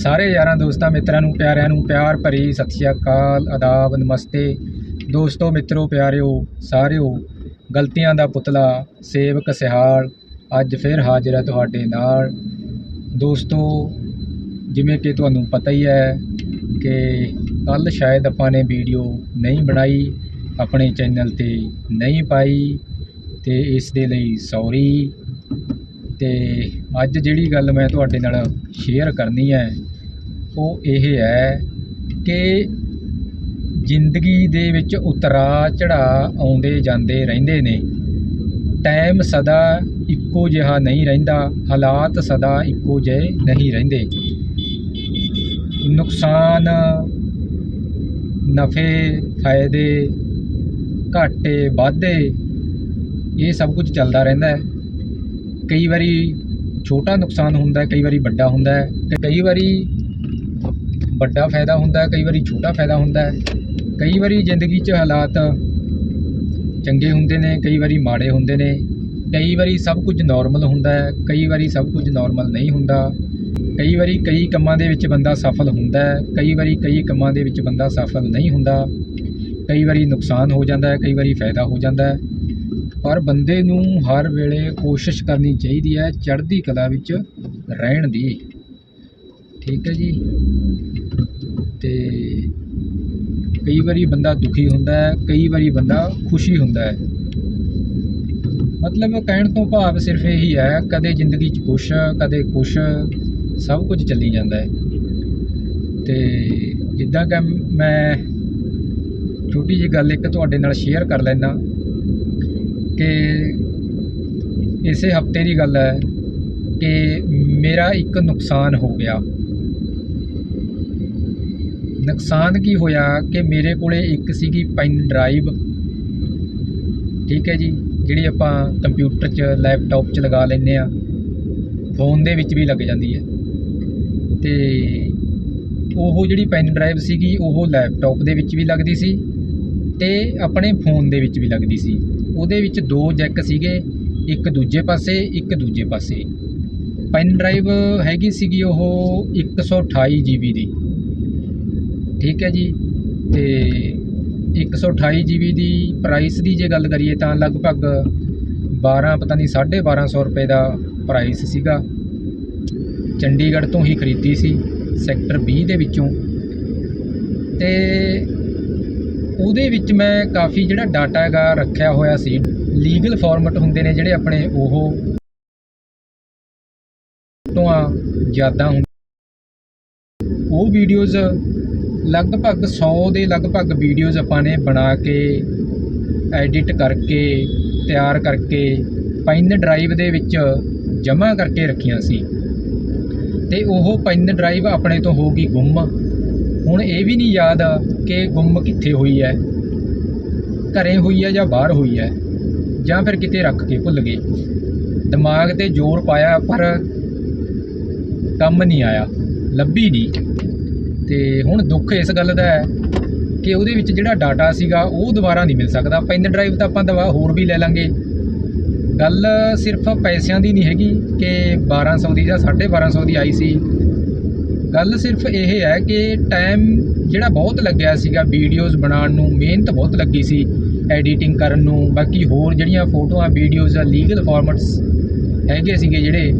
ਸਾਰੇ ਯਾਰਾਂ ਦੋਸਤਾਂ, ਮਿੱਤਰਾਂ ਨੂੰ, ਪਿਆਰਿਆਂ ਨੂੰ ਪਿਆਰ ਭਰੀ ਸਤਿ ਸ਼੍ਰੀ ਅਕਾਲ, ਆਦਾਬ, ਨਮਸਤੇ। ਦੋਸਤੋ, ਮਿੱਤਰੋ, ਪਿਆਰਿਓ, ਸਾਰਿਓ, ਗਲਤੀਆਂ ਦਾ ਪੁਤਲਾ, ਸੇਵਕ ਸਿਹਾਲ ਅੱਜ ਫਿਰ ਹਾਜ਼ਰ ਹੈ ਤੁਹਾਡੇ ਨਾਲ। ਦੋਸਤੋ, ਜਿਵੇਂ ਕਿ ਤੁਹਾਨੂੰ ਪਤਾ ਹੀ ਹੈ ਕਿ ਕੱਲ ਸ਼ਾਇਦ ਆਪਾਂ ਨੇ ਵੀਡੀਓ ਨਹੀਂ ਬਣਾਈ, ਆਪਣੇ ਚੈਨਲ ਤੇ ਨਹੀਂ ਪਾਈ, ਤੇ ਇਸ ਦੇ ਲਈ ਸੌਰੀ। ਤੇ ਅੱਜ ਜਿਹੜੀ ਗੱਲ ਮੈਂ ਤੁਹਾਡੇ ਨਾਲ ਸ਼ੇਅਰ ਕਰਨੀ ਹੈ, ਉਹ ਇਹ ਹੈ ਕਿ ਜ਼ਿੰਦਗੀ ਦੇ ਵਿੱਚ ਉਤਰਾ ਚੜਾਅ ਆਉਂਦੇ ਜਾਂਦੇ ਰਹਿੰਦੇ ਨੇ। ਟਾਈਮ ਸਦਾ ਇੱਕੋ ਜਿਹਾ ਨਹੀਂ ਰਹਿੰਦਾ, ਹਾਲਾਤ ਸਦਾ ਇੱਕੋ ਜਿਹੇ ਨਹੀਂ ਰਹਿੰਦੇ। ਨੁਕਸਾਨ, ਨਫੇ, ਫਾਇਦੇ, ਘਾਟੇ, ਵਾਧੇ, ਇਹ ਸਭ ਕੁਝ ਚੱਲਦਾ ਰਹਿੰਦਾ ਹੈ। ਕਈ ਵਾਰੀ ਛੋਟਾ ਨੁਕਸਾਨ ਹੁੰਦਾ ਕਈ ਵਾਰੀ ਵੱਡਾ ਹੁੰਦਾ ਹੈ ਤੇ ਕਈ ਵਾਰੀ ਵੱਡਾ ਫਾਇਦਾ ਹੁੰਦਾ ਕਈ ਵਾਰੀ ਛੋਟਾ ਫਾਇਦਾ ਹੁੰਦਾ ਕਈ ਵਾਰੀ ਜ਼ਿੰਦਗੀ 'ਚ ਹਾਲਾਤ ਚੰਗੇ ਹੁੰਦੇ ਨੇ ਕਈ ਵਾਰੀ ਮਾੜੇ ਹੁੰਦੇ ਨੇ ਕਈ ਵਾਰੀ ਸਭ ਕੁਝ ਨਾਰਮਲ ਹੁੰਦਾ ਹੈ ਕਈ ਵਾਰੀ ਸਭ ਕੁਝ ਨਾਰਮਲ ਨਹੀਂ ਹੁੰਦਾ ਕਈ ਵਾਰੀ ਕਈ ਕੰਮਾਂ ਦੇ ਵਿੱਚ ਬੰਦਾ ਸਫਲ ਹੁੰਦਾ ਹੈ ਕਈ ਵਾਰੀ ਕਈ ਕੰਮਾਂ ਦੇ ਵਿੱਚ ਬੰਦਾ ਸਫਲ ਨਹੀਂ ਹੁੰਦਾ ਕਈ ਵਾਰੀ ਨੁਕਸਾਨ ਹੋ ਜਾਂਦਾ ਹੈ ਕਈ ਵਾਰੀ ਫਾਇਦਾ ਹੋ ਜਾਂਦਾ ਹੈ ਪਰ ਬੰਦੇ ਨੂੰ ਹਰ ਵੇਲੇ ਕੋਸ਼ਿਸ਼ ਕਰਨੀ ਚਾਹੀਦੀ ਹੈ ਚੜ੍ਹਦੀ ਕਲਾ ਵਿੱਚ ਰਹਿਣ ਦੀ। ਠੀਕ ਹੈ ਜੀ? ਤੇ ਕਈ ਵਾਰੀ ਬੰਦਾ ਦੁਖੀ ਹੁੰਦਾ ਹੈ, ਕਈ ਵਾਰੀ ਬੰਦਾ ਖੁਸ਼ੀ ਹੁੰਦਾ ਹੈ। ਮਤਲਬ ਕਹਿਣ ਤੋਂ ਭਾਵ ਸਿਰਫ ਇਹੀ ਹੈ, ਕਦੇ ਜ਼ਿੰਦਗੀ 'ਚ ਕੁਛ ਕਦੇ ਕੁਛ ਸਭ ਕੁਝ ਚੱਲੀ ਜਾਂਦਾ ਹੈ। ਤੇ ਜਿੱਦਾਂ ਕਿ ਮੈਂ ਛੋਟੀ ਜਿਹੀ ਗੱਲ ਇੱਕ ਤੁਹਾਡੇ ਨਾਲ ਸ਼ੇਅਰ ਕਰ ਲੈਣਾ ਕਿ ਇਸੇ ਹਫ਼ਤੇ ਦੀ ਗੱਲ ਹੈ ਕਿ ਮੇਰਾ ਇੱਕ ਨੁਕਸਾਨ ਹੋ ਗਿਆ। ਨੁਕਸਾਨ ਕੀ ਹੋਇਆ ਕਿ ਮੇਰੇ ਕੋਲੇ ਇੱਕ ਸੀਗੀ ਪੈਨ ਡਰਾਈਵ। ਠੀਕ ਹੈ ਜੀ, ਜਿਹੜੀ ਆਪਾਂ ਕੰਪਿਊਟਰ 'ਚ, ਲੈਪਟਾਪ 'ਚ ਲਗਾ ਲੈਂਦੇ ਆ ਫੋਨ ਦੇ ਵਿੱਚ ਵੀ ਲੱਗ ਜਾਂਦੀ ਹੈ। ਤੇ ਉਹ ਜਿਹੜੀ ਪੈਨ ਡਰਾਈਵ ਸੀਗੀ, ਉਹ ਲੈਪਟਾਪ ਦੇ ਵਿੱਚ ਵੀ ਲੱਗਦੀ ਸੀ ਤੇ ਆਪਣੇ ਫੋਨ ਦੇ ਵਿੱਚ ਵੀ ਲੱਗਦੀ ਸੀ। ਉਹਦੇ ਵਿੱਚ ਦੋ ਜੈਕ ਸੀਗੇ, ਇੱਕ ਦੂਜੇ ਪਾਸੇ, ਇੱਕ ਦੂਜੇ ਪਾਸੇ। ਪੈਨ ਡਰਾਈਵ ਹੈਗੀ ਸੀਗੀ ਉਹ 128 GB ਦੀ। ਠੀਕ ਹੈ ਜੀ? ਤੇ 128 GB ਦੀ ਪ੍ਰਾਈਸ ਦੀ ਜੇ ਗੱਲ ਕਰੀਏ ਤਾਂ ਲਗਭਗ 12 ਪਤਾ ਨਹੀਂ 1250 ਰੁਪਏ ਦਾ ਪ੍ਰਾਈਸ ਸੀਗਾ। ਚੰਡੀਗੜ੍ਹ ਤੋਂ ਹੀ ਖਰੀਦੀ ਸੀ, ਸੈਕਟਰ 20 ਦੇ ਵਿੱਚੋਂ। ਤੇ ਉਹਦੇ ਵਿੱਚ ਮੈਂ ਕਾਫੀ ਜਿਹੜਾ ਡਾਟਾ ਹੈਗਾ ਰੱਖਿਆ ਹੋਇਆ ਸੀ। ਲੀਗਲ ਫਾਰਮੈਟ ਹੁੰਦੇ ਨੇ ਜਿਹੜੇ ਆਪਣੇ ਉਹ ਫੋਟੋਆਂ ਯਾਦਾਂ ਹੁੰਦੀਆਂ ਉਹ ਵੀਡੀਓਜ਼ ਲਗਭਗ 100 ਦੇ ਲਗਭਗ ਵੀਡੀਓਜ਼ ਆਪਾਂ ਨੇ ਬਣਾ ਕੇ ਐਡਿਟ ਕਰਕੇ, ਤਿਆਰ ਕਰਕੇ ਪੈਨ ਡਰਾਈਵ ਦੇ ਵਿੱਚ ਜਮ੍ਹਾਂ ਕਰਕੇ ਰੱਖੀਆਂ ਸੀ। ਤੇ ਉਹ ਪੈਨ ਡਰਾਈਵ ਆਪਣੇ ਤੋਂ ਹੋ ਗਈ ਗੁੰਮ। ਹੁਣ ਇਹ ਵੀ ਨਹੀਂ ਯਾਦ ਕਿ ਗੁੰਮ ਕਿੱਥੇ ਹੋਈ ਹੈ? ਘਰੇ ਹੋਈ ਹੈ ਜਾਂ ਬਾਹਰ ਹੋਈ ਹੈ? ਜਾਂ ਫਿਰ ਕਿਤੇ ਰੱਖ ਕੇ ਭੁੱਲ ਗਏ? ਦਿਮਾਗ ਤੇ ਜ਼ੋਰ ਪਾਇਆ, ਪਰ ਕੰਮ ਨਹੀਂ ਆਇਆ, ਲੱਭੀ ਨਹੀਂ। ਤੇ ਹੁਣ ਦੁੱਖ ਇਸ ਗੱਲ ਦਾ ਹੈ ਕਿ ਉਹਦੇ ਵਿੱਚ ਜਿਹੜਾ ਡਾਟਾ ਸੀਗਾ, ਉਹ ਦੁਬਾਰਾ ਨਹੀਂ ਮਿਲ ਸਕਦਾ। ਪੈਨ ਡਰਾਈਵ ਤਾਂ ਆਪਾਂ ਦਵਾ ਹੋਰ ਵੀ ਲੈ ਲਾਂਗੇ। ਗੱਲ ਸਿਰਫ ਪੈਸਿਆਂ ਦੀ ਨਹੀਂ ਹੈਗੀ ਕਿ 1200 ਦੀ ਜਾਂ 1250 ਦੀ ਆਈ ਸੀ। ਗੱਲ ਸਿਰਫ ਇਹ ਹੈ ਕਿ ਟਾਈਮ ਜਿਹੜਾ ਬਹੁਤ ਲੱਗਿਆ ਸੀਗਾ ਵੀਡੀਓਜ਼ ਬਣਾਉਣ ਨੂੰ, ਮਿਹਨਤ ਬਹੁਤ ਲੱਗੀ ਸੀ ਐਡੀਟਿੰਗ ਕਰਨ ਨੂੰ, ਬਾਕੀ ਹੋਰ ਜਿਹੜੀਆਂ ਫੋਟੋਆਂ ਵੀਡੀਓਜ਼ ਆ ਲੀਗਲ ਫਾਰਮੈਟਸ ਹੈਗੇ ਸੀਗੇ ਜਿਹੜੇ,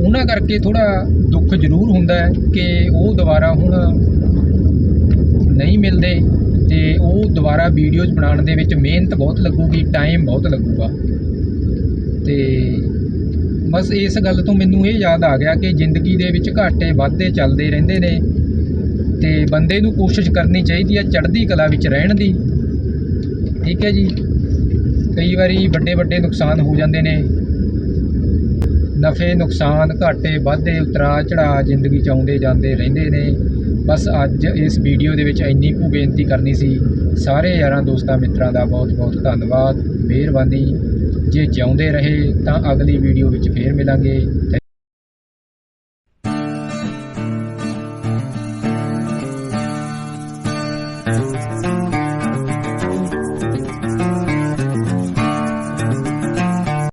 ਉਹਨਾਂ ਕਰਕੇ ਥੋੜਾ ਦੁੱਖ ਜ਼ਰੂਰ ਹੁੰਦਾ ਹੈ ਕਿ ਉਹ ਦੁਬਾਰਾ ਹੁਣ ਨਹੀਂ ਮਿਲਦੇ ਤੇ ਉਹ ਦੁਬਾਰਾ ਵੀਡੀਓਜ਼ ਬਣਾਉਣ ਦੇ ਵਿੱਚ ਮਿਹਨਤ ਬਹੁਤ ਲੱਗੂਗੀ ਟਾਈਮ ਬਹੁਤ ਲੱਗੂਗਾ ਤੇ ਬਸ ਇਸ ਗੱਲ ਤੋਂ ਮੈਨੂੰ ਇਹ ਯਾਦ ਆ ਗਿਆ ਕਿ ਜ਼ਿੰਦਗੀ ਦੇ ਵਿੱਚ ਘਾਟੇ ਵਾਧੇ ਚੱਲਦੇ ਰਹਿੰਦੇ ਨੇ ਤੇ ਬੰਦੇ ਨੂੰ ਕੋਸ਼ਿਸ਼ ਕਰਨੀ ਚਾਹੀਦੀ ਹੈ ਚੜ੍ਹਦੀ ਕਲਾ ਵਿੱਚ ਰਹਿਣ ਦੀ। ਠੀਕ ਹੈ ਜੀ। ਕਈ ਵਾਰੀ ਵੱਡੇ ਵੱਡੇ ਨੁਕਸਾਨ ਹੋ ਜਾਂਦੇ ਨੇ। ਨਫੇ, ਨੁਕਸਾਨ, ਘਾਟੇ ਵਾਧੇ ਉਤਰਾ ਚੜਾ ਜ਼ਿੰਦਗੀ ਚ ਆਉਂਦੇ ਜਾਂਦੇ ਰਹਿੰਦੇ ਨੇ। ਬਸ ਅੱਜ ਇਸ ਵੀਡੀਓ ਦੇ ਵਿੱਚ ਇੰਨੀ ਕੁ ਬੇਨਤੀ ਕਰਨੀ ਸੀ। ਸਾਰੇ ਯਾਰਾਂ, ਦੋਸਤਾਂ, ਮਿੱਤਰਾਂ ਦਾ ਬਹੁਤ ਬਹੁਤ ਧੰਨਵਾਦ। ਮਿਹਰਬਾਨੀ। ਜੇ ਚਾਹੁੰਦੇ ਰਹੇ ਤਾਂ ਅਗਲੀ ਵੀਡੀਓ ਵਿੱਚ ਫੇਰ ਮਿਲਾਂਗੇ।